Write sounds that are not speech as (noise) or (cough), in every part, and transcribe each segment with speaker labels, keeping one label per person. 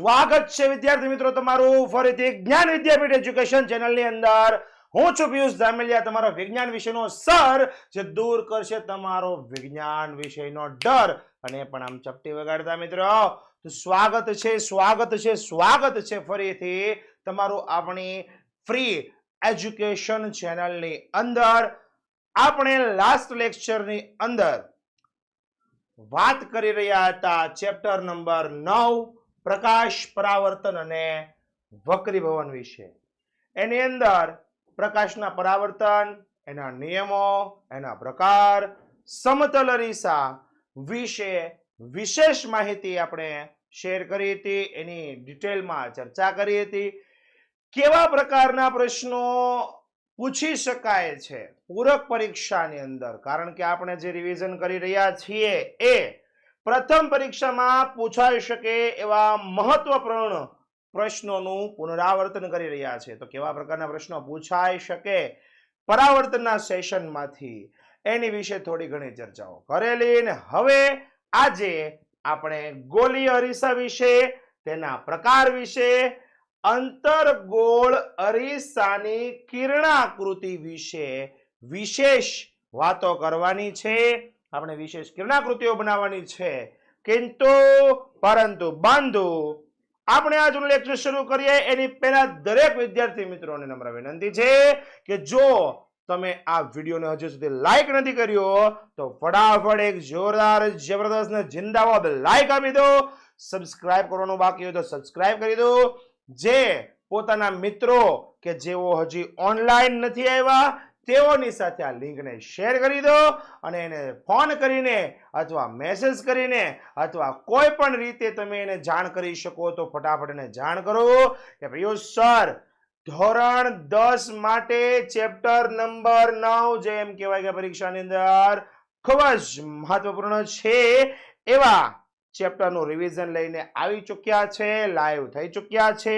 Speaker 1: સ્વાગત છે વિદ્યાર્થી મિત્રો તમારું ફરીથી જ્ઞાન વિદ્યાપીઠ એજ્યુકેશન ચેનલની અંદર. હું છું પિયુષ ધામેલિયા, તમારો વિજ્ઞાન વિષયનો સર જે દૂર કરશે તમારો વિજ્ઞાન વિષયનો ડર. અને પણ આમ ચપટી વગાડતા મિત્રો. તો સ્વાગત છે સ્વાગત છે સ્વાગત છે ફરીથી તમારું આપણી ફ્રી એજ્યુકેશન ચેનલની અંદર. આપણે લાસ્ટ લેક્ચરની અંદર વાત કરી રહ્યા હતા ચેપ્ટર નંબર નવ. પ્રકાશ પરાવર્તન અને વક્રીભવન વિશે. એની અંદર પ્રકાશના પરાવર્તન, એના નિયમો, એના પ્રકાર, સમતલ અરીસા વિશે વિશેષ માહિતી આપણે શેર કરી હતી. એની ડિટેલમાં ચર્ચા કરી હતી. કેવા પ્રકારના પ્રશ્નો પૂછી શકાય છે? પૂરક પરીક્ષાની અંદર. કારણ કે આપણે જે રિવિઝન કરી રહ્યા છીએ એ પ્રથમ પરીક્ષામાં પૂછાઈ શકે એવા મહત્વપૂર્ણ પ્રશ્નોનું પુનરાવર્તન કરી રહ્યા છે. તો કેવા પ્રકારના પ્રશ્નો પૂછાઈ શકે? પરાવર્તનના સેશનમાંથી. એની વિશે થોડી ઘણી ચર્ચાઓ કરેલી ને હવે આજે આપણે ગોલીય અરીસા વિશે, તેના પ્રકાર વિશે, અંતરગોળ અરીસાની કિરણાકૃતિ વિશે વિશેષ વાતો કરવાની છે. આપણે વિશેષ કિરણાકૃતિઓ બનાવવાની છે. કિંતુ, પરંતુ બંધુ, આપણે આજનું લેક્ચર શરૂ કરીએ. એની પહેલા દરેક વિદ્યાર્થી મિત્રોને નમ્ર વિનંતી છે કે જો તમે આ વિડીયોને હજુ સુધી લાઈક નથી કર્યો, તો ફટાફટ એક જોરદાર, જબરદસ્ત ને જિંદાબાદ લાઈક આપી દો. સબસ્ક્રાઇબ કરવાનું બાકી હોય તો સબસ્ક્રાઇબ કરી દો. જે પોતાના મિત્રો કે જેઓ હજી ઓનલાઈન નથી આવ્યા તેઓની સાથે આ લિંકને શેર કરી દો અને એને ફોન કરીને અથવા મેસેજ કરીને અથવા કોઈ પણ રીતે તમે એને જાણ કરી શકો તો ફટાફટ એને જાણ કરો. કે ભાઈઓ, સર, ધોરણ દસ માટે ચેપ્ટર નંબર નવ જે એમ કહેવાય કે પરીક્ષાની અંદર ખૂબ જ મહત્વપૂર્ણ છે, એવા ચેપ્ટરનું રિવિઝન લઈને આવી ચૂક્યા છે લાઈવ થઈ ચૂક્યા છે.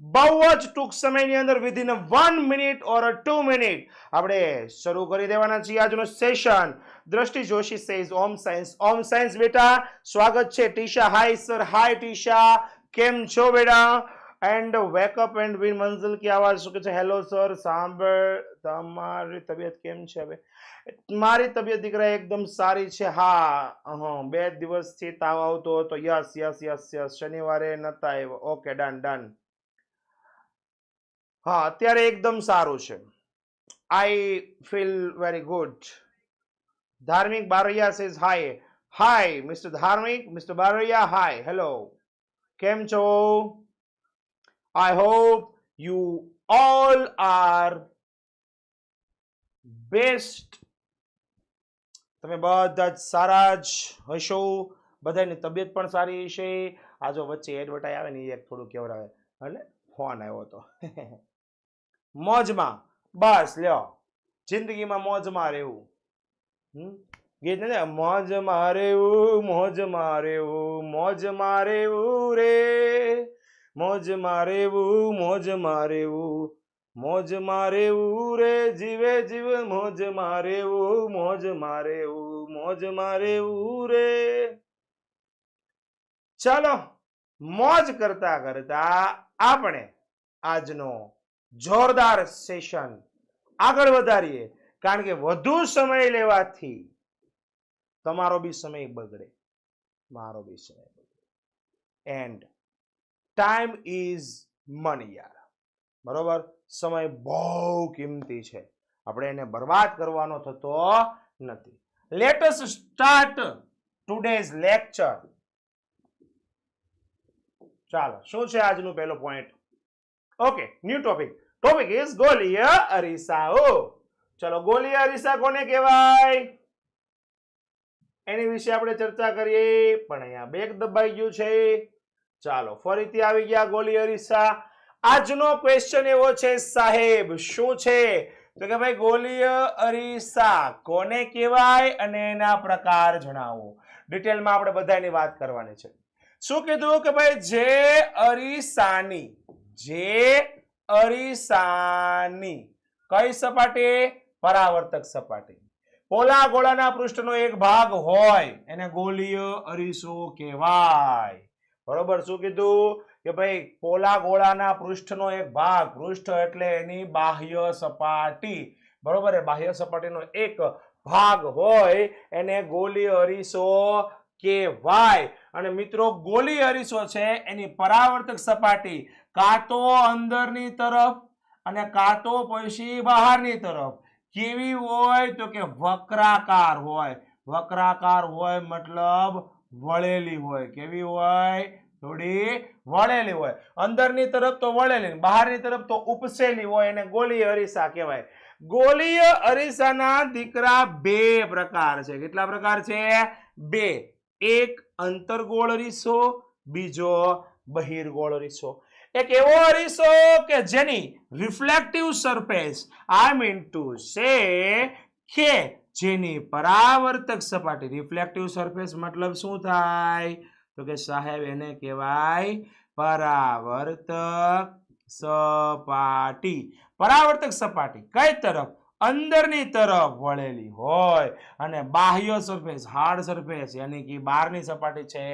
Speaker 1: બહુ જ ટૂંક સમયની અંદર within one minute or two minute આપણે શરૂ કરી દેવાના છીએ આજનું session Drishti Joshi says Om science Om science બેટા. સ્વાગત છે ટીશા. હાય સર હાય ટીશા. કેમ છો બેટા? And wake up and win મંઝલ કી આવાજ શું કે છે? હેલો સર સાંભળ. તમારી તબિયત કેમ છે હવે? મારી તબિયત દીકરા એકદમ સારી છે. હા હં બે દિવસથી તાવ આવતો હતો. યસ યસ યસ યસ શનિવારે નતા આવ્યો. ઓકે ડન ડન હા, અત્યારે એકદમ સારું છે. આઈ feel very good Dharmik Baraiya says hi hi mister Dharmik mister Baraiya hi hello કેમ છો? I hope you all are best તમે બધા જ સારા જ હશો. બધાની તબિયત પણ સારી હશે આ જો વચ્ચે એડવર્ટાઈ આવે ને એ એક થોડું કેવડાવે એટલે ફોન આવ્યો હતો (laughs) મોજમાં. બસ, લ્યો. જિંદગીમાં મોજમાં રહેવું. હમ? ગીત ને મોજ મારેવું મોજ મારેવું મોજ મારેવું રે. મોજ મારેવું મોજ મારેવું મોજ મારેવું રે. જીવે, જીવ મોજ મારેવું મોજ મારેવું મોજ મારેવું રે. ચાલો, મોજ કરતા કરતા આપણે આજનો જોરદાર સેશન આગળ વધારીએ, કારણ કે વધુ સમય લેવાથી તમારો બી સમય બગડે. મારો બી સમય બગડે. એન્ડ ટાઈમ ઇઝ મની યાર. બરોબર? સમય બહુ કિંમતી છે. આપણે એને બરબાદ કરવાનો થતો નથી. લેટસ સ્ટાર્ટ ટુડેઝ લેક્ચર ચાલો, શું છે આજનું પહેલો point okay new topic topic is ગોલીય અરીસાઓ ચલો ગોલીય અરીસા કોને કહેવાય? એની વિશે આપણે ચર્ચા કરીએ, પણ અહીંયા બેગ દબાઈ ગયું છે. ચાલો, ફરીથી આવી ગયા ગોલીય અરીસા આજનો ક્વેશ્ચન એવો છે, સાહેબ, શું છે? તો કે ભાઈ ગોલીય અરીસા કોને કહેવાય અને એના પ્રકાર જણાવો. ડિટેલમાં આપણે બધાની વાત કરવાની છે. શું કીધું? કે ભાઈ, જે અરીસાની જે અરીસાની. કઈ સપાટી? પરાવર્તક સપાટી. પોલા ગોળાના પૃષ્ઠનો એક ભાગ હોય, એને ગોલીય અરીસો કહેવાય. બરોબર શું કીધું? કે ભાઈ, પોલા ગોળાના પૃષ્ઠનો એક ભાગ, પૃષ્ઠ એટલે એની બાહ્ય સપાટી. બરોબર? બાહ્ય સપાટીનો એક ભાગ હોય, એને ગોલી અરીસો કહેવાય. અને મિત્રો, ગોલી અરીસો છે, એની પરાવર્તક સપાટી કાં તો અંદરની તરફ અને કાં તો પછી બહારની તરફ. કેવી હોય તો કે વક્રાકાર હોય. વક્રાકાર હોય મતલબ વળેલી હોય. કેવી હોય? થોડી વળેલી હોય. અંદરની તરફ તો વળેલી, બહારની તરફ તો ઉપસેલી હોય એને ગોલીય અરીસા કહેવાય. ગોલીય અરીસાના દીકરા બે પ્રકાર છે. કેટલા પ્રકાર છે? બે. એક અંતરગોળ અરીસો બીજો બહિર્ગોળ અરીસો એક એવો અરીસો કે જેની reflective surface I mean to say કે જેની પરાવર્તક સપાટી. રિફ્લેક્ટિવ સરફેસ મતલબ શું થાય? તો કે સાહેબ એને કહેવાય પરાવર્તક સપાટી. પરાવર્તક સપાટી કઈ તરફ? અંદરની તરફ વળેલી હોય અને બાહ્ય સરફેસ હાર્ડ સરફેસ યાની કે બહારની સપાટી છે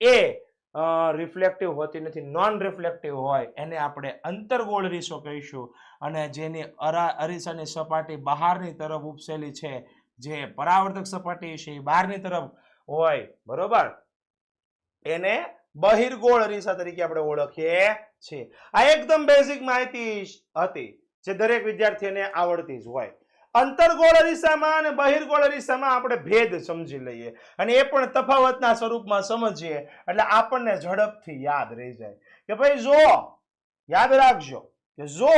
Speaker 1: એ રિફ્લેક્ટિવ હોતી નથી નોન રિફ્લેક્ટિવ હોય, એને આપણે અંતરગોળ રીસો કહીશું. અને જેની અરા, અરીસાની સપાટી બહારની તરફ ઉપસેલી છે, જે પરાવર્તક સપાટી છે, એ બહારની તરફ હોય, બરોબર? એને બહિર્ગોળ અરીસા તરીકે આપણે ઓળખીએ છીએ. આ એકદમ બેઝિક માહિતી હતી. જે દરેક વિદ્યાર્થીને આવડતી જ હોય. અંતર્ગોળ અરીસામાં અને બહિર્ગોળ અરીસામાં આપણે ભેદ સમજી લઈએ અને એ પણ તફાવતના સ્વરૂપમાં સમજીએ એટલે આપણને ઝડપથી યાદ રહી જાય. કે ભાઈ જો, યાદ રાખજો કે જો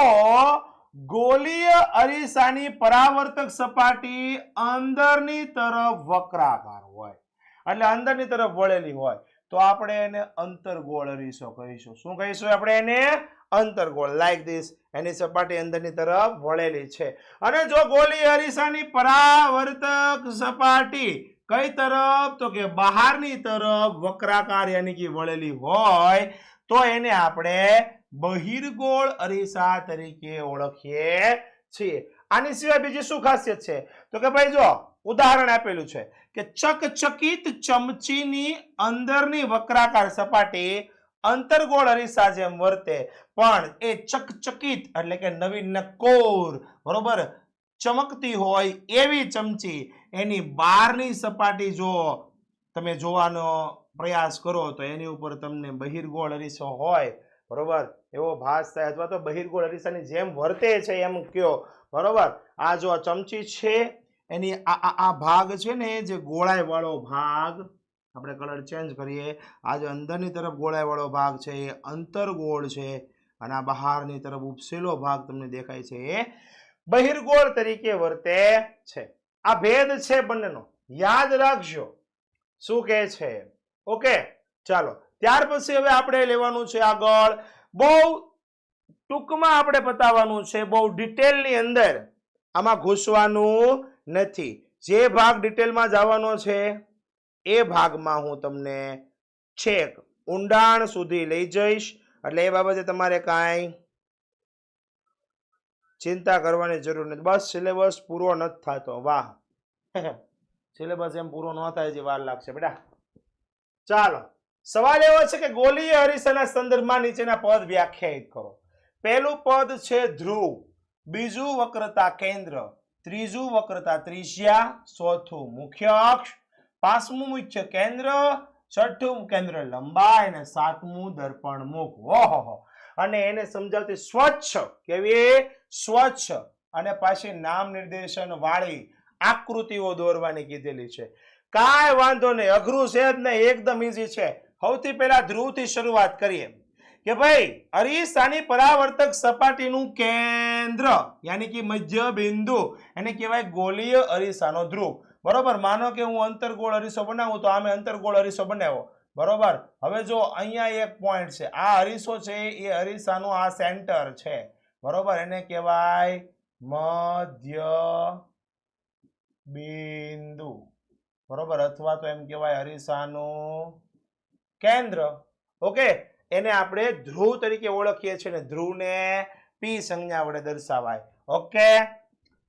Speaker 1: ગોલીય અરીસાની પરાવર્તક સપાટી અંદરની તરફ વક્રાકાર હોય, એટલે અંદરની તરફ વળેલી હોય, તો આપણે એને અંતર્ગોળ અરીસો કહીશું. શું કહીશું આપણે એને? અંતર્ગોળ લાઈક ધીસ એની સપાટી અંદરની તરફ વળેલી છે. અને જો ગોલી અરીસાની પરાવર્તક સપાટી કઈ તરફ? તો કે બહારની તરફ વક્રાકાર યાની કે વળેલી હોય, તો એને આપણે બહિર્ગોળ અરીસા તરીકે ઓળખીએ છીએ. આની સિવાય બીજી શું ખાસિયત છે? તો કે ભાઈ જો, ઉદાહરણ આપેલું છે કે ચકચકિત ચમચીની અંદરની વક્રાકાર સપાટી અંતર્ગોળ અરીસા જેમ વર્તે. પણ એ ચકચકિત એટલે કે નવીન કોર બરોબર? ચમકતી હોય એવી ચમચી. એની બહારની સપાટી જો તમે જોવાનો પ્રયાસ કરો તો એની ઉપર તમને બહિર્ગોળ અરીસો હોય, બરોબર? એવો ભાસ થાય અથવા તો બહિર્ગોળ અરીસાની જેમ વર્તે છે એમ કયો, બરોબર? આ જો ચમચી છે, એની આ આ ભાગ છે ને જે ગોળાઈ વાળો ભાગ આપણે કલર ચેન્જ કરીએ. આ જે અંદરની તરફ ગોળાવાળો ભાગ છે, એ અંતરગોળ છે અને આ બહારની તરફ ઉપસેલો ભાગ તમને દેખાય છે, એ બહિર્ગોળ તરીકે વર્તે છે. આ ભેદ છે બંનેનો. યાદ રાખજો. શું કહે છે? ઓકે, ચાલો. ત્યાર પછી હવે આપણે લેવાનું છે આગળ. બહુ ટૂંકમાં આપણે બતાવવાનું છે, બહુ ડિટેલની અંદર આમાં ઘૂસવાનું નથી. જે ભાગ ડિટેલમાં જવાનો છે એ ભાગમાં હું તમને છેક ઊંડાણ સુધી લઈ જઈશ. એટલે એ બાબતે તમારે કાંઈ ચિંતા કરવાની જરૂર નથી. બસ સિલેબસ પૂરો નથી થતો. વાહ. (laughs) સિલેબસ એમ પૂરો ન થાય જે વાર લાગશે. બેટા. ચાલો. સવાલ એવો છે કે ગોલીય અરીસાના સંદર્ભમાં નીચેના પદ વ્યાખ્યાયિત કરો. પહેલું પદ છે ધ્રુવ. બીજું વક્રતા કેન્દ્ર. ત્રીજું વક્રતા ત્રિજ્યા. ચોથું મુખ્ય અક્ષ. પાંચમું મુખ્ય કેન્દ્ર, છઠ્ઠું કેન્દ્ર લંબાઈ અને સાતમું દર્પણ મુખ ઓહો અને એને સમજાવતી સ્વચ્છ, કેવી? સ્વચ્છ. અને પાછી નામ નિર્દેશન વાળી આકૃતિઓ દોરવાની કીધેલી છે. કાંઈ વાંધો નહીં, અઘરું છે જ નહીં, એકદમ ઈઝી છે. સૌથી પહેલા ધ્રુવથી શરૂઆત કરીએ. કે ભાઈ, અરીસાની પરાવર્તક સપાટીનું કેન્દ્ર, યાની કે મધ્ય બિંદુ એને કહેવાય ગોલીય અરીસાનો ધ્રુવ. બરોબર? માનો કે હું અંતરગોળ અરીસો બનાવું તો આમે અંતરગોળ અરીસો બનાવ્યો. બરોબર? હવે જો અહીંયા એક પોઈન્ટ છે. આ અરીસો છે એ અરીસાનું આ સેન્ટર છે. બરોબર? એને કહેવાય મધ્ય બિંદુ. બરોબર? અથવા તો એમ કહેવાય અરીસાનું કેન્દ્ર. ઓકે? એને આપણે ધ્રુવ તરીકે ઓળખીએ છીએ ને ધ્રુવને પી સંજ્ઞા વડે દર્શાવાય. ઓકે?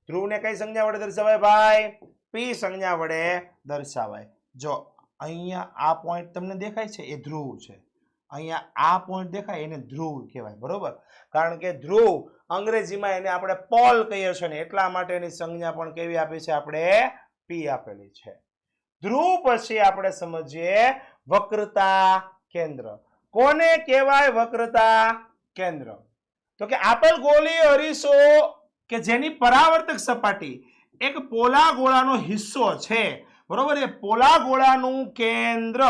Speaker 1: ધ્રુવને કઈ સંજ્ઞા વડે દર્શાવાય ભાઈ? પી સંજ્ઞા વડે દર્શાવાય. જો અહીંયા આ પોઈન્ટ તમને દેખાય છે, એ ધ્રુવ છે. અહીંયા આ પોઈન્ટ દેખાય, એને ધ્રુવ કહેવાય, બરોબર? કારણ કે ધ્રુવ અંગ્રેજીમાં એને આપણે પોલ કહીએ છીએ ને, એટલા માટે એની સંજ્ઞા પણ કેવી આપી છે? આપણે પી આપેલી છે. ધ્રુવ પછી આપણે સમજીએ વક્રતા કેન્દ્ર. કોને કહેવાય વક્રતા કેન્દ્ર? તો કે આપેલ ગોલી અરીસો કે જેની પરાવર્તક સપાટી એક પોલા ગોળાનો હિસ્સો છે. બરોબર? એ પોલા ગોળાનું કેન્દ્ર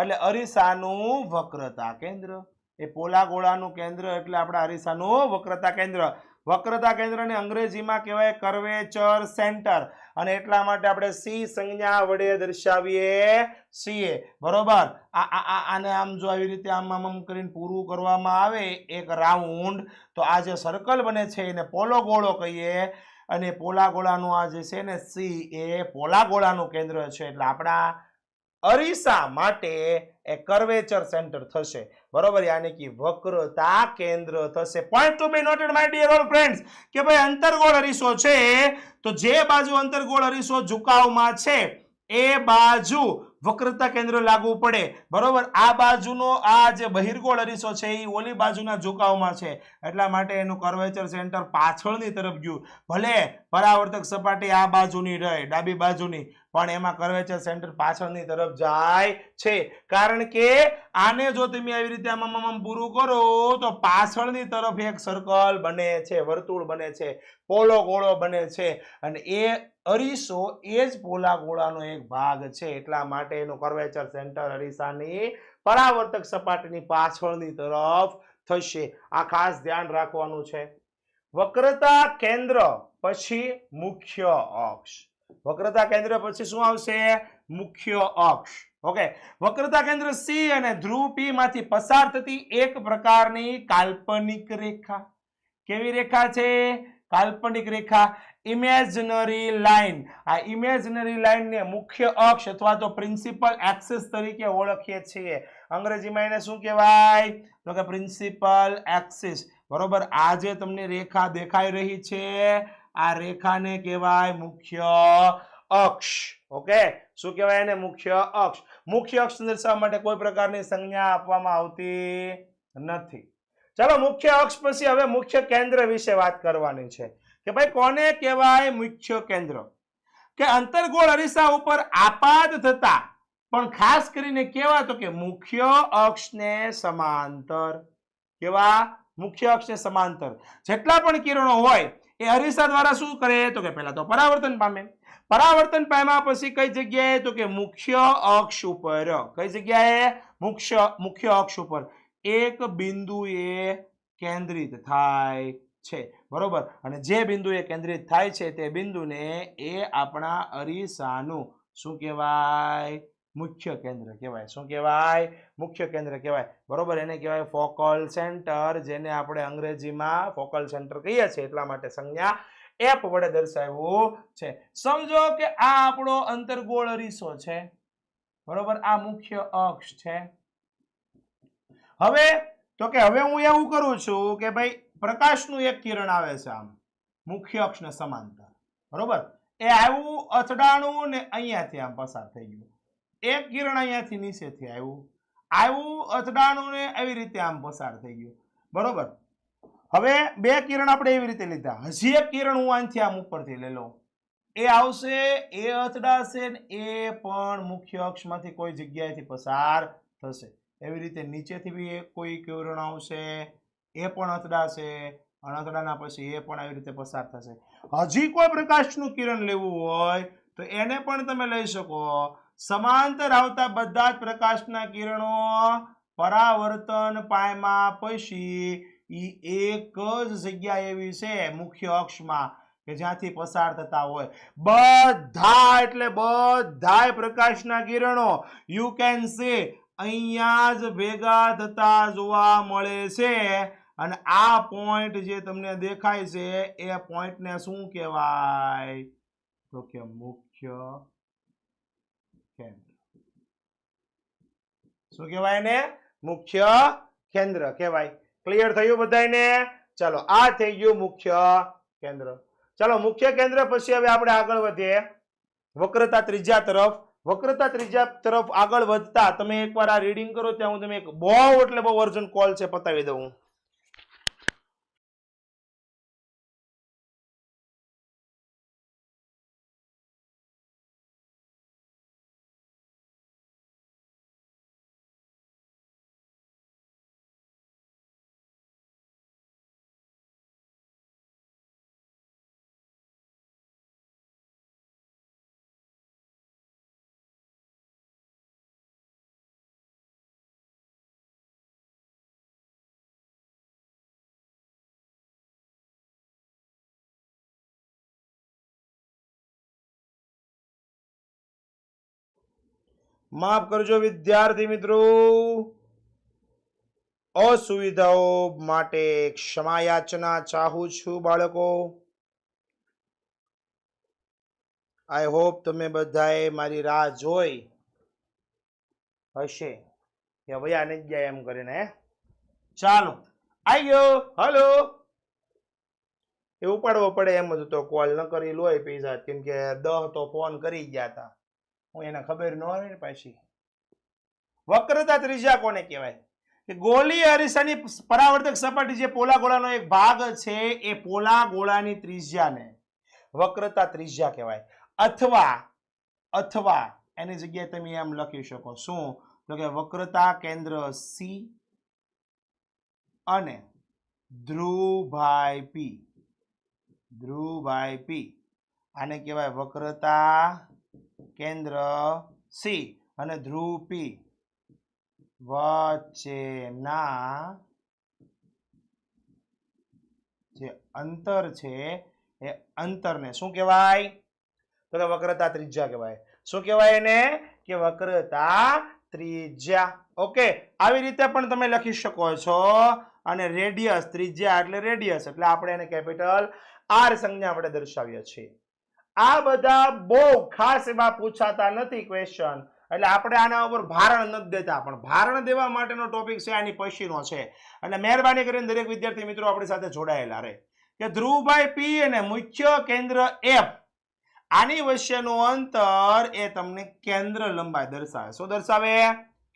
Speaker 1: એટલે અરીસાનું વક્રતા કેન્દ્ર. એ પોલા ગોળાનું કેન્દ્ર એટલે આપણા અરીસાનું વક્રતા કેન્દ્ર. વક્રતા કેન્દ્રને અંગ્રેજીમાં કહેવાય કર્વેચર સેન્ટર. અને એટલા માટે આપણે સી સંજ્ઞા વડે દર્શાવીએ છીએ બરોબર? આ આ આને આમ જો આવી રીતે આમ આમ કરીને પૂરું કરવામાં આવે, એક રાઉન્ડ, તો આ જે સર્કલ બને છે, એને પોલો ગોળો કહીએ. અને પોલા ગોળાનું આ જે છે ને સી એ પોલા ગોળાનું કેન્દ્ર છે. એટલે આપણા અરીસા માટે એ કર્વેચર સેન્ટર થશે. બરોબર? યાની કે વક્રતા કેન્દ્ર થશે. Point to be noted my dear all friends કે ભાઈ અંતરગોળ અરીસો છે. તો જે બાજુ અંતરગોળ અરીસો ઝુકાવમાં છે, એ બાજુ વક્રતા કેન્દ્ર લાગુ પડે. બરોબર? આ બાજુનો આ જે બહિર્ગોળ અરીસો છે એ ઓલી બાજુના ઝુકાવમાં છે. એટલા માટે એનું કર્વેચર સેન્ટર પાછળની તરફ ગયું. ભલે પરાવર્તક સપાટી આ બાજુની રહે, ડાબી બાજુની, પણ એમાં કર્વેચર સેન્ટર પાછળની તરફ જાય છે. કારણ કે આને જો તમે આવી રીતે આમ પૂરું કરો, તો પાછળની તરફ એક સર્કલ બને છે, વર્તુળ બને છે, પોલો ગોળો બને છે. અને એ અરીસો એ જ પોલા ગોળાનો એક ભાગ છે. એટલા માટે એનું કર્વેચર સેન્ટર અરીસાની પરાવર્તક સપાટીની પાછળની તરફ થશે. આ ખાસ ધ્યાન રાખવાનું છે. વક્રતા કેન્દ્ર પછી મુખ્ય અક્ષ. વક્રતા કેન્દ્ર પછી શું આવશે? મુખ્ય અક્ષ. ઓકે. વક્રતા કેન્દ્ર સી અને ધ્રુવ પી માંથી પસાર થતી એક પ્રકારની કાલ્પનિક રેખા. કેવી રેખા છે? કાલ્પનિક રેખા. ઇમેજનરી લાઈન આ ઇમેજનરી લાઈનને મુખ્ય અક્ષ અથવા તો પ્રિન્સિપલ એક્સિસ તરીકે ઓળખીએ છીએ. અંગ્રેજીમાં એને શું કહેવાય? તો કે પ્રિન્સિપલ એક્સિસ બરોબર? આ જે તમને રેખા દેખાઈ રહી છે. આ રેખાને કહેવાય મુખ્ય અક્ષ. ઓકે? શું કહેવાય એને? મુખ્ય અક્ષ. મુખ્ય અક્ષ દર્શાવવા માટે કોઈ પ્રકારની સંજ્ઞા આપવામાં આવતી નથી. ચાલો, મુખ્ય અક્ષ પછી હવે મુખ્ય કેન્દ્ર વિશે વાત કરવાની છે. કે ભાઈ કોને કહેવાય મુખ્ય કેન્દ્ર? કે અંતર્ગોળ અરીસા ઉપર આપાત થતા, પણ ખાસ કરીને કેવા? તો કે મુખ્ય અક્ષને સમાંતર. કેવા? મુખ્ય અક્ષને સમાંતર. જેટલા પણ કિરણો હોય, એ અરીસા દ્વારા શું કરે? તો કે પહેલા તો પરાવર્તન પામે. પરાવર્તન પામ્યા પછી કઈ જગ્યાએ? તો કે મુખ્ય અક્ષ ઉપર. કઈ જગ્યાએ? મુખ્ય મુખ્ય અક્ષ ઉપર. એક બિંદુએ કેન્દ્રિત થાય છે. બરોબર? અને જે બિંદુએ કેન્દ્રિત થાય છે તે બિંદુને એ આપણા અરીસાનું શું કહેવાય? મુખ્ય કેન્દ્ર કહેવાય. શું કહેવાય? મુખ્ય કેન્દ્ર કહેવાય. બરોબર? એને કહેવાય ફોકલ સેન્ટર, જેને આપણે અંગ્રેજીમાં ફોકલ સેન્ટર કહીએ છીએ. એટલા માટે સંજ્ઞા એપ વડે દર્શાવ્યું છે. સમજો કે આ આપણો અંતર્ગોળ અરીસો છે. બરોબર? આ મુખ્ય અક્ષ છે. હવે, તો કે હવે હું એવું કરું છું કે ભાઈ પ્રકાશનું એક કિરણ આવે છે આમ, મુખ્ય અક્ષને સમાંતર. બરોબર? એ આવ્યું અથડાણું ને અહીંયાથી આમ પસાર થઈ ગયું. એક કિરણ અહીંયાથી નીચેથી આવ્યું. આવ્યું અથડાણું ને આવી રીતે આમ પસાર થઈ ગયું. બરોબર? હવે બે કિરણ આપણે એવી રીતે લીધા. હજી એક કિરણ હું અહીંથી આમ ઉપરથી લઈ લઉં. એ આવશે, એ અથડાશે ને એ પણ મુખ્ય અક્ષમાંથી કોઈ જગ્યાએથી પસાર થશે. એવી રીતે નીચેથી બી કોઈ કિરણ આવશે. એ પણ અથડાશે અને અથડાના પછી એ પણ આવી રીતે પસાર થશે. હજી કોઈ પ્રકાશનું કિરણ લેવું હોય, તો એને પણ તમે લઈ શકો. સમાંતર આવતા બધા જ પ્રકાશના કિરણો પરાવર્તન પાયમાં પછી એ એક જ જગ્યા એવી છે મુખ્ય અક્ષમાં કે જ્યાંથી પસાર થતા હોય. બધા એટલે બધાય પ્રકાશના કિરણો યુ કેન સી અહીંયા જ ભેગા થતા જોવા મળે છે. અને આ પોઈન્ટ જે તમને દેખાય છે, એ પોઈન્ટને શું કહેવાય? તો કે મુખ્ય કેન્દ્ર. શું કહેવાય ને મુખ્ય કેન્દ્ર કહેવાય. ક્લિયર થયું બધાને ચાલો, આ થઈ ગયું મુખ્ય કેન્દ્ર. ચાલો, મુખ્ય કેન્દ્ર પછી હવે આપણે આગળ વધીએ. વક્રતા ત્રીજા તરફ. વક્રતા ત્રીજા તરફ આગળ વધતા, તમે એકવાર આ રીડિંગ કરો, ત્યાં હું તમે એક બહુ એટલે બહુ અર્જન્ટ કોલ છે, પતાવી દઉં. માફ કરજો વિદ્યાર્થી મિત્રો. અસુવિધાઓ માટે ક્ષમા યાચના ચાહું છું બાળકો. આઈ હોપ તમે બધાએ મારી રાહ જોઈ હશે. કે વયા નહીં ગયા એમ કરીને? ચાલો, આઈ ગયો. હલો એ ઉપાડવો પડે એમ જ તો કોલ ન કરી લોય પીઝા કેમ કે દહ તો ફોન કરી ગયા હતા હું એને ખબર ન હોય ને પાછી. વક્રતા ત્રિજ્યા કોને કહેવાય? કે ગોળી અરીસાની પરાવર્તક સપાટી જે પોલા ગોળાનો એક ભાગ છે, એ પોલા ગોળાની ત્રિજ્યાને વક્રતા ત્રિજ્યા કહેવાય. અથવા અથવા એની જગ્યાએ તમે એમ લખી શકો. શું? તો કે વક્રતા કેન્દ્ર સી અને ધ્રુવભાઈ પી ધ્રુવભાઈ પી આને કહેવાય વક્રતા કેન્દ્ર સી અને ધ્રુવ પી વચ્ચેના જે અંતર છે એ અંતરને શું કહેવાય? તો કે વક્રતા ત્રિજ્યા કહેવાય. શું કહેવાય એને? કે વક્રતા ત્રિજ્યા. ઓકે, આવી રીતે પણ તમે લખી શકો છો. અને રેડિયસ ત્રિજ્યા એટલે રેડિયસ, એટલે આપણે એને કેપિટલ આર સંજ્ઞા આપણે દર્શાવીએ છીએ. આ બધા બહુ ખાસ એવા પૂછાતા નથી ક્વેશ્ચન એટલે આપણે આના ઉપર ભારણ નથી દેતા, પણ ભારણ દેવા માટેનો ટોપિક છે, આની પછીનો છે. એટલે મહેરબાની કરીને દરેક વિદ્યાર્થી મિત્રો આપણી સાથે જોડાયેલા રહે. કે ધ્રુવભાઈ પી અને મુખ્ય કેન્દ્ર એફ, આની વચ્ચેનું અંતર એ તમને કેન્દ્ર લંબાઈ દર્શાવે. શું દર્શાવે?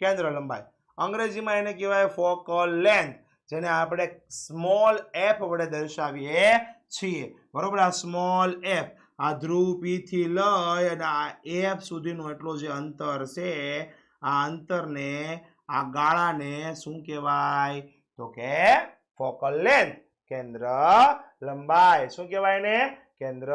Speaker 1: કેન્દ્ર લંબાઈ. અંગ્રેજીમાં એને કહેવાય ફોકલ લેન્થ જેને આપણે સ્મોલ એફ વડે દર્શાવીએ છીએ. બરોબર? આ સ્મોલ એફ આ ધ્રુવ પી થી લઈ અને આ એફ સુધીનું એટલું જે અંતર છે, આ અંતરને, આ ગાળાને શું કહેવાય? તો કે ફોકલ લેન્થ, કેન્દ્ર લંબાઈ. શું કહેવાય ને કેન્દ્ર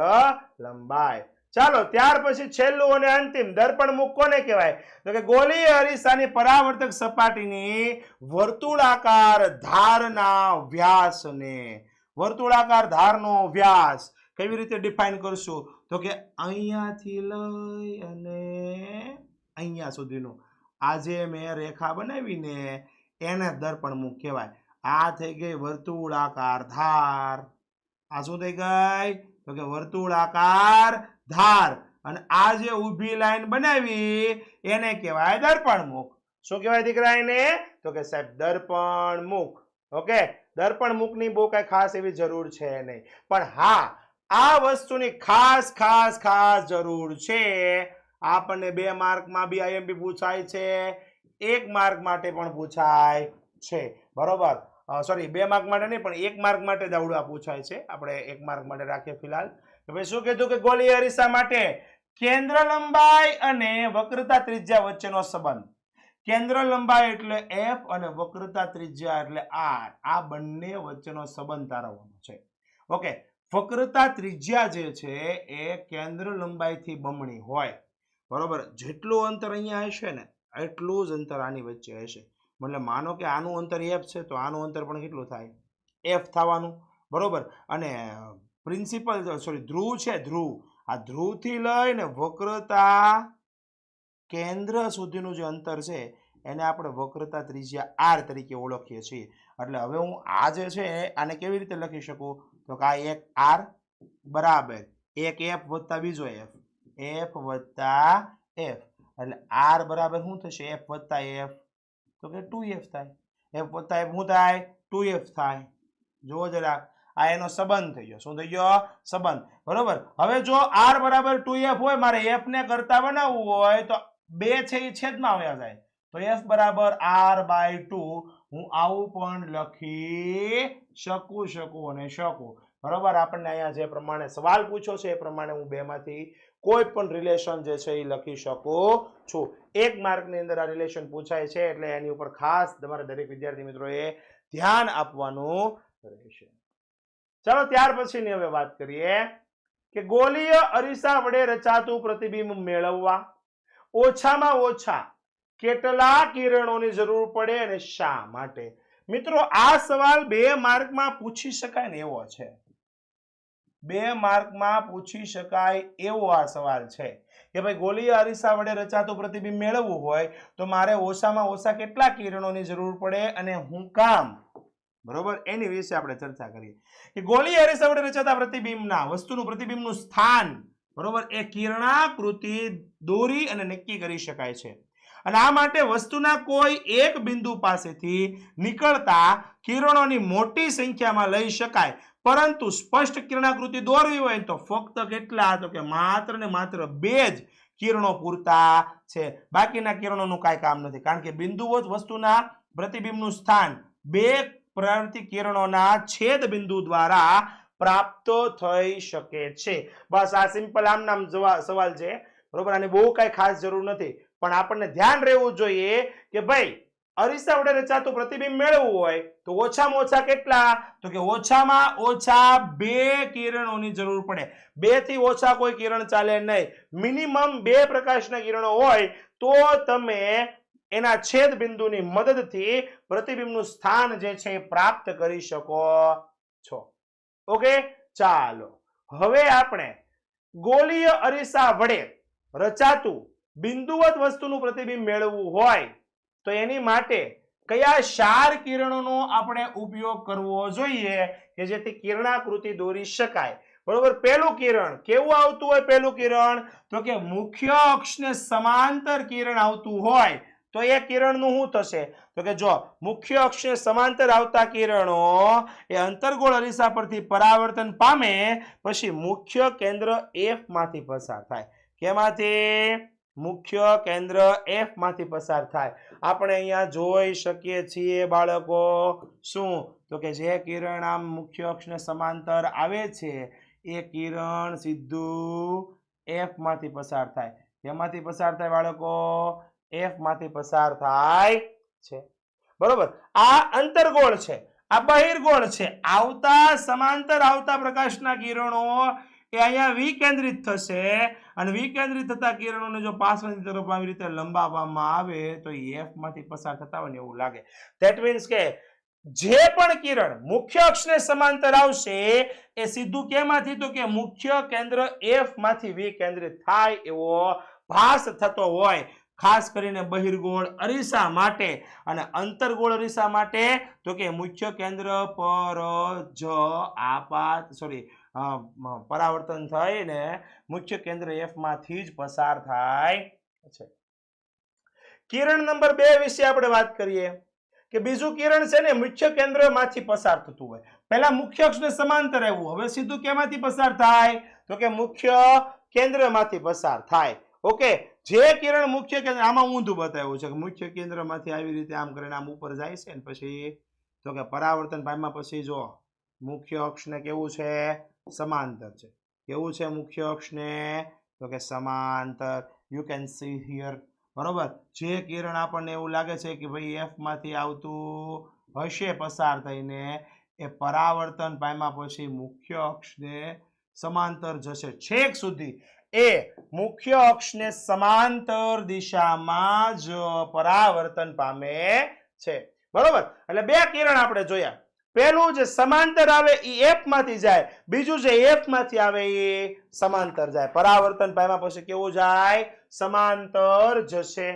Speaker 1: લંબાઈ. ચાલો, ત્યાર પછી છેલ્લું અને અંતિમ, દર્પણ મુખ કોને કહેવાય? તો કે ગોલીય અરીસાની પરાવર્તક સપાટીની વર્તુળાકાર ધારના વ્યાસને. વર્તુળાકાર ધારનો વ્યાસ. કેવી રીતે ડિફાઇન કરશું? તો કે અહીંયાથી લઈ અને અહીંયા સુધીનું. આ જે મેં રેખા બનાવીને એને દર્પણમુખ કહેવાય. આ થઈ ગઈ વર્તુળાકાર ધાર. આ શું થઈ ગઈ? તો કે વર્તુળાકાર ધાર. અને આ જે ઊભી લાઈન બનાવી, એને કહેવાય દર્પણમુખ શું કહેવાય દીકરા એને તો કે સાહેબ દર્પણમુખ ઓકે? દર્પણમુખની બહુ કઈ ખાસ એવી જરૂર છે નહીં. પણ હા આ વસ્તુની ખાસ ખાસ ખાસ જરૂર છે. આપણને બે માર્કમાં બી આઈએમપી પૂછાય છે. એક માર્ક માટે પણ પૂછાય છે. બરોબર? સોરી બે માર્ક માટે નહીં, પણ એક માર્ક માટે દાવડું પૂછાય છે. આપણે એક માર્ક માટે રાખીએ ફિલહાલ. ભાઈ, શું કીધું કે ગોળી અરીસા માટે? કેન્દ્ર લંબાઈ અને વક્રતા ત્રિજ્યા વચ્ચેનો સંબંધ. કેન્દ્ર લંબાઈ એટલે એફ અને વક્રતા ત્રિજ્યા એટલે આર આ બંને વચ્ચેનો સંબંધ તારવવાનો છે. ઓકે વક્રતા ત્રિજ્યા જે છે એ કેન્દ્ર લંબાઈથી બમણી હોય. બરોબર? જેટલું અંતર અહીંયા હશે ને, એટલું જ અંતર આની વચ્ચે હશે. મતલબ માનો કે આનું અંતર એફ છે, તો આનું અંતર પણ કેટલું થાય? એફ થવાનું. બરોબર? અને પ્રિન્સિપલ સોરી ધ્રુવ છે, ધ્રુવ. આ ધ્રુવથી લઈને વક્રતા કેન્દ્ર સુધીનું જે અંતર છે, એને આપણે વક્રતા ત્રિજ્યા આર તરીકે ઓળખીએ છીએ. એટલે હવે હું આ જે છે આને કેવી રીતે લખી શકું? તો કે આ એક આર બરાબર એક એફ વત્તા બીજો એફ. એફ વત્તા એફ. એટલે આર બરાબર શું થશે? એફ વત્તા એફ. તો કે ટુ એફ થાય. એફ વત્તા એફ શું થાય? ટુ એફ થાય. જુઓ જરાક. આ એનો સંબંધ થઈ ગયો. શું થઈ ગયો? સંબંધ. બરોબર? હવે જો આર બરાબર ટુ એફ હોય, મારે એફ ને કરતા બનાવવું હોય, તો બે છે એ છેદમાં આવ્યા જાય. તો એફ બરાબર આર બાય ટુ હું આવું પણ લખી શકું શકું અને શકું. બરોબર? આપણને અહીંયા જે પ્રમાણે સવાલ પૂછ્યો છે, એ પ્રમાણે હું બેમાંથી કોઈ પણ રિલેશન જે છે એ લખી શકું છું. એક માર્કની અંદર આ રિલેશન પૂછાય છે, એટલે એની ઉપર ખાસ તમારે દરેક વિદ્યાર્થી મિત્રોએ ધ્યાન આપવાનું રહેશે. ચાલો, ત્યાર પછીની હવે વાત કરીએ કે ગોલીય અરીસા વડે રચાતું પ્રતિબિંબ મેળવવા. ઓછામાં ઓછા કેટલા કિરણોની જરૂર પડે અને શા માટે? મિત્રો, આ સવાલ બે માર્કમાં પૂછી શકાય ને એવો છે. બે માર્કમાં પૂછી શકાય એવો આ સવાલ છે કે ભાઈ, ગોલીય અરીસા વડે રચાતું પ્રતિબિંબ મેળવવું હોય તો મારે ઓછામાં ઓછા કેટલા કિરણોની જરૂર પડે અને હું કામ? બરોબર? એની વિશે આપણે ચર્ચા કરીએ. કે ગોલી અરીસા વડે રચાતા પ્રતિબિંબના, વસ્તુનું પ્રતિબિંબનું સ્થાન, બરોબર? એ કિરણાકૃતિ દોરી અને નક્કી કરી શકાય છે. અને આ માટે વસ્તુના કોઈ એક બિંદુ પાસેથી નીકળતા કિરણોની મોટી સંખ્યામાં લઈ શકાય. પરંતુ સ્પષ્ટ કિરણાકૃતિ દોરવી હોય તો ફક્ત કેટલા? તો કે માત્ર ને માત્ર બે જ કિરણો પૂરતા છે. બાકીના કિરણોનું કાંઈ કામ નથી. કારણ કે બિંદુઓ જ વસ્તુના પ્રતિબિંબનું સ્થાન. બે પ્રવૃત્તિ કિરણોના છેદ બિંદુ દ્વારા પ્રાપ્ત થઈ શકે છે. બસ આ સિમ્પલ આમ નામ સવાલ છે. બરોબર? આની બહુ કાંઈ ખાસ જરૂર નથી. પણ આપણને ધ્યાન રહેવું જોઈએ કે ભાઈ, અરીસા વડે રચાતું પ્રતિબિંબ મેળવવું હોય તો ઓછામાં ઓછા કેટલા? તો કે ઓછામાં ઓછા બે કિરણોની જરૂર પડે. બેથી ઓછા કોઈ કિરણ ચાલે નહીં. મિનિમમ બે પ્રકાશના કિરણો હોય તો તમે એના છેદ બિંદુની મદદથી પ્રતિબિંબનું સ્થાન જે છે એ પ્રાપ્ત કરી શકો છો. ઓકે? ચાલો. હવે આપણે ગોલીય અરીસા વડે રચાતું બિંદુવત વસ્તુનું પ્રતિબિંબ મેળવવું હોય તો એની માટે કયા શાર કિરણોનો આપણે ઉપયોગ કરવો જોઈએ કે જેથી કિરણાકૃતિ દોરી શકાય? બરોબર, પહેલું કિરણ કેવું આવતું હોય? પહેલું કિરણ તો કે મુખ્ય અક્ષને સમાંતર કિરણ આવતું હોય તો એ કિરણનું શું થશે? તો કે જો મુખ્ય અક્ષને સમાંતર આવતા કિરણો એ અંતર્ગોળ અરીસા પરથી પરાવર્તન પામે, પછી મુખ્ય કેન્દ્ર એફમાંથી પસાર થાય. કેમાંથી? મુખ્ય કેન્દ્ર એફમાંથી પસાર થાય. આપણે અહીંયા જોઈ શકીએ છીએ બાળકો શું? તો કે જે કિરણ આમ મુખ્ય અક્ષને સમાંતર આવે છે, એ કિરણ સીધું એફમાંથી પસાર થાય. એમાંથી પસાર થાય બાળકો? એફમાંથી પસાર થાય છે. બરોબર? આ અંતરગોળ છે, આ બહિર્ગોળ છે. આવતા, સમાંતર આવતા પ્રકાશના કિરણો એ અહીંયા વિકેન્દ્રિત થશે. અને વિકેન્દ્રિત થતા કિરણોને જો પાછળની તરફ આવી રીતે લંબાવવામાં આવે, તો એફમાંથી પસાર થતા હોય ને એવું લાગે. ધેટ મીન્સ કે જે પણ કિરણ મુખ્ય અક્ષને સમાંતર આવશે, એ સીધું કેમાંથી? તો કે મુખ્ય કેન્દ્ર એફમાંથી વિકેન્દ્રિત થાય એવો ભાસ થતો હોય. ખાસ કરીને બહિર્ગોળ અરીસા માટે અને અંતર્ગોળ અરીસા માટે. તો કે મુખ્ય કેન્દ્ર પર જ આપાત સોરી પરાવર્તન થઈને મુખ્ય કેન્દ્ર એફમાંથી જ પસાર થાય છે. કિરણ નંબર બે વિશે આપણે વાત કરીએ કે બીજું કિરણ છે ને મુખ્ય કેન્દ્રમાંથી પસાર થતું હોય. પહેલા મુખ્ય અક્ષને સમાંતર આવ્યું હવે સીધું કેમાંથી પસાર થાય? તો કે મુખ્ય કેન્દ્રમાંથી પસાર થાય. ઓકે, જે કિરણ મુખ્ય કેન્દ્ર, આમાં ઊંધું બતાવ્યું છે કે મુખ્ય કેન્દ્રમાંથી આવી રીતે આમ કરીને આમ ઉપર જાય છે ને પછી તો કે પરાવર્તન પામ્યા પછી જો મુખ્ય અક્ષને કેવું છે? સમાંતર છે. કેવું છે મુખ્ય અક્ષને તો કે સમાંતર. યુ કેન સી હિયર બરોબર? જે કિરણ આપણને એવું લાગે છે કે ભાઈ એફમાંથી આવતું હશે પસાર થઈને, એ પરાવર્તન પામ્યા પછી મુખ્ય અક્ષને સમાંતર જશે. છેક સુધી એ મુખ્ય અક્ષને સમાંતર દિશામાં જ પરાવર્તન પામે છે. બરોબર? એટલે બે કિરણ આપણે જોયા. પહેલું જે સમાંતર આવે એ એફમાંથી જાય, બીજું જે એફમાંથી આવે એ સમાંતર જાય. પરાવર્તન પામ્યા પછી કેવું જાય? સમાંતર જશે.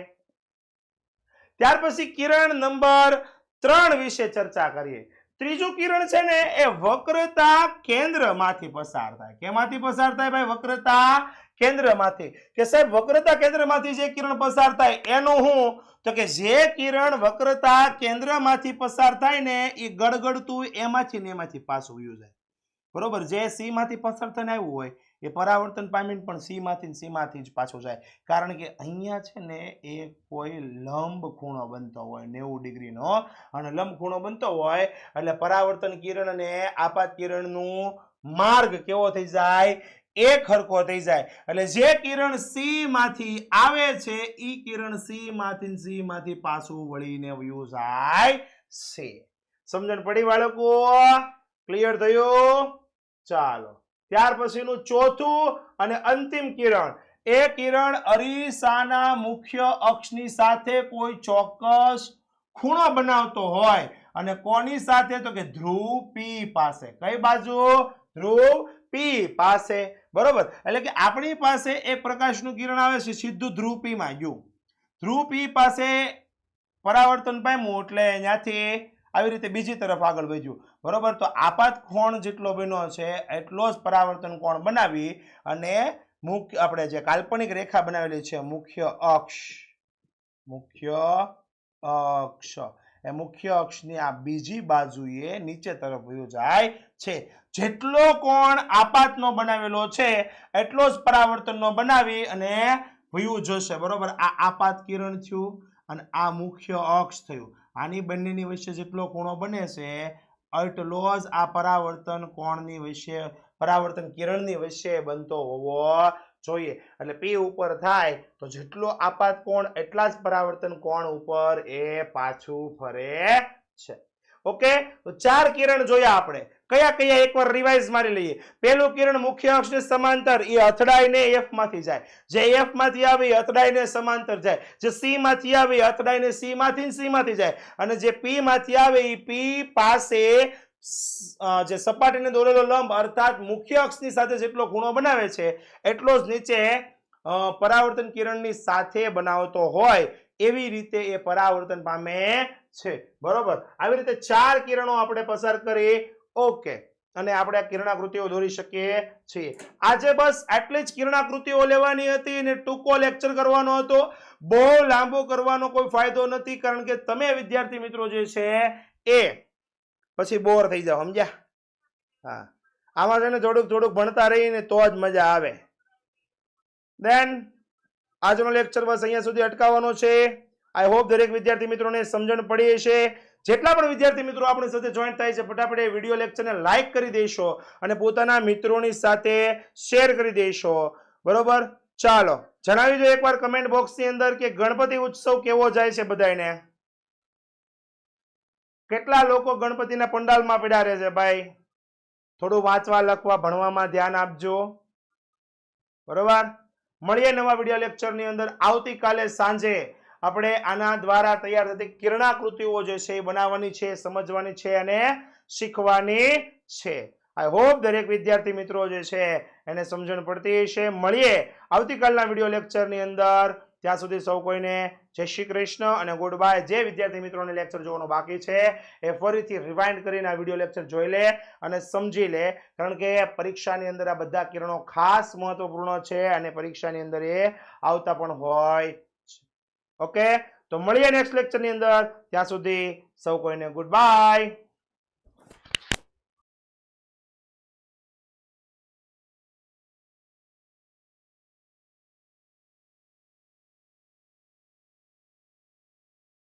Speaker 1: ત્યાર પછી કિરણ નંબર ત્રણ વિશે ચર્ચા કરીએ. ત્રીજું કિરણ છે ને, એ વક્રતા કેન્દ્રમાંથી પસાર થાય. કેમાંથી પસાર થાય ભાઈ? વક્રતા કેન્દ્રમાંથી. કે સાહેબ, વક્રતા કેન્દ્રમાંથી જે કિરણ પસાર થાય, એનું હું? તો કે જે કિરણ વક્રતા કેન્દ્રમાંથી પસાર થાય ને એ ગડગડતું એમાંથી ને એમાંથી પાછું વયું જાય. બરોબર? જે સી માંથી પસાર થઈને આવ્યું હોય, એ પરાવર્તન પામીને પણ સી માંથી સી માંથી જ પાછો જાય. કારણ કે અહીંયા છે ને, એ કોઈ લંબ ખૂણો બનતો હોય, નેવું ડિગ્રીનો. અને લંબ ખૂણો બનતો હોય, એટલે પરાવર્તન કિરણ અને આપાત કિરણનું માર્ગ કેવો થઈ જાય? એક હરખો થઈ જાય. એટલે જે કિરણ સી માંથી આવે છે, ઈ કિરણ સી માંથી સી માંથી પાછું વળીને વયું જાય છે. સમજણ પડી બાળકો? ક્લિયર થયું? ચાલો. ત્યાર પછીનું ચોથું અને અંતિમ કિરણ. એ કિરણ અરીસાના મુખ્ય અક્ષની સાથે કોઈ ચોક્કસ ખૂણો બનાવતો હોય અને કોની સાથે? તો કે ધ્રુવ પી પાસે. કઈ બાજુ? ધ્રુવ પી પાસે. બરોબર? એટલે કે આપણી પાસે એક પ્રકાશનું કિરણ આવે છે, સીધું ધ્રુવ પીમાં યુ. ધ્રુવ પી પાસે પરાવર્તન પામ્યું, એટલે ત્યાંથી આવી રીતે બીજી તરફ આગળ વધ્યું. બરોબર? તો આપાત કોણ જેટલો બન્યો છે, એટલો જ પરાવર્તન કોણ બનાવી અને મુખ્ય, આપણે જે કાલ્પનિક રેખા બનાવેલી છે, મુખ્ય અક્ષ મુખ્ય અક્ષ. એ મુખ્ય અક્ષની આ બીજી બાજુએ નીચે તરફ વયો જાય છે. જેટલો કોણ આપાતનો બનાવેલો છે, એટલો જ પરાવર્તનનો બનાવી અને વયું જશે. બરોબર? આ આપાત કિરણ થયું અને આ મુખ્ય અક્ષ થયું. આની બંનેની વચ્ચે જેટલો ખૂણો બને છે, એટલો જ આ પરાવર્તન કોણની વચ્ચે, પરાવર્તન કિરણની વચ્ચે બનતો હોવો જોઈએ. એટલે પી ઉપર થાય તો જેટલો આપાત કોણ, એટલા જ પરાવર્તન કોણ ઉપર? એ પાછું ફરે છે. ઓકે તો ચાર કિરણ જોયા આપણે. કયા કયા? એકવાર રિવાઇઝ મારી લઈએ. પહેલું કિરણ મુખ્ય અક્ષને સમાંતર, એ અથડાઈને એફમાંથી જાય. જે એફમાંથી આવે, એ અથડાઈને સમાંતર જાય. જે સી માંથી આવે, એ અથડાઈને સી માંથી સી માંથી જાય. અને જે પી માંથી આવે, એ પી પાસે જે સપાટીને દોરેલો લંબ અર્થાત મુખ્ય અક્ષની સાથે જેટલો ખૂણો બનાવે છે, એટલો જ નીચે પરાવર્તન કિરણની સાથે બનાવતો હોય એવી રીતે એ પરાવર્તન પામે છે. બરોબર? આવી રીતે ચાર કિરણો આપણે પસાર કરી ઓકે અને આપણે કિરણાકૃતિઓ દોરી શકીએ છીએ. આજે બસ આટલી જ કિરણાકૃતિઓ લેવાની હતી અને ટૂંકો લેક્ચર કરવાનો હતો. બહુ લાંબો કરવાનો કોઈ ફાયદો નથી, કારણ કે તમે વિદ્યાર્થી મિત્રો જે છે એ પછી બોર થઈ જાઓ, સમજ્યા? હા. આમાં છે ને થોડુંક થોડુંક ભણતા રહીને તો જ મજા આવે. દેન આજનો લેક્ચર બસ અહીંયા સુધી અટકાવવાનો છે. આઈ હોપ દરેક વિદ્યાર્થી મિત્રોને સમજણ પડી હશે. જેટલા પણ વિદ્યાર્થી મિત્રો આપણી સાથે જોઈન્ટ થાય છે, ફટાફટ એ વીડિયો લેક્ચરને લાઈક કરી દેશો અને પોતાના મિત્રોની સાથે શેર કરી દેશો. બરોબર? ચાલો, જણાવી દો એકવાર કમેન્ટ બોક્સની અંદર કે ગણપતિ ઉત્સવ કેવો જાય છે બધાને કેટલા લોકો ગણપતિના પંડાલમાં પડ્યા રહે છે ભાઈ? થોડું વાંચવા, લખવા, ભણવામાં ધ્યાન આપજો. બરોબર? મળીએ નવા વીડિયો લેક્ચરની અંદર. આવતીકાલે સાંજે આપણે આના દ્વારા તૈયાર થતી કિરણાકૃતિઓ જે છે એ બનાવવાની છે, સમજવાની છે અને શીખવાની છે. આઈ હોપ દરેક વિદ્યાર્થી મિત્રો જે છે એને સમજણ પડતી હશે. મળીએ આવતીકાલના વીડિયો લેક્ચરની અંદર. ત્યાં સુધી સૌ કોઈને જય શ્રી કૃષ્ણ અને ગુડ બાય. જે વિદ્યાર્થી મિત્રોને લેક્ચર જોવાનું બાકી છે, એ ફરીથી રિવાઇન્ડ કરીને આ વીડિયો લેક્ચર જોઈ લે અને સમજી લે. કારણ કે પરીક્ષાની અંદર આ બધા કિરણો ખાસ મહત્વપૂર્ણ છે અને પરીક્ષાની અંદર એ આવતા પણ હોય ઓકે તો મળીએ નેક્સ્ટ લેક્ચરની અંદર. ત્યાં સુધી સૌ કોઈને ગુડ બાય.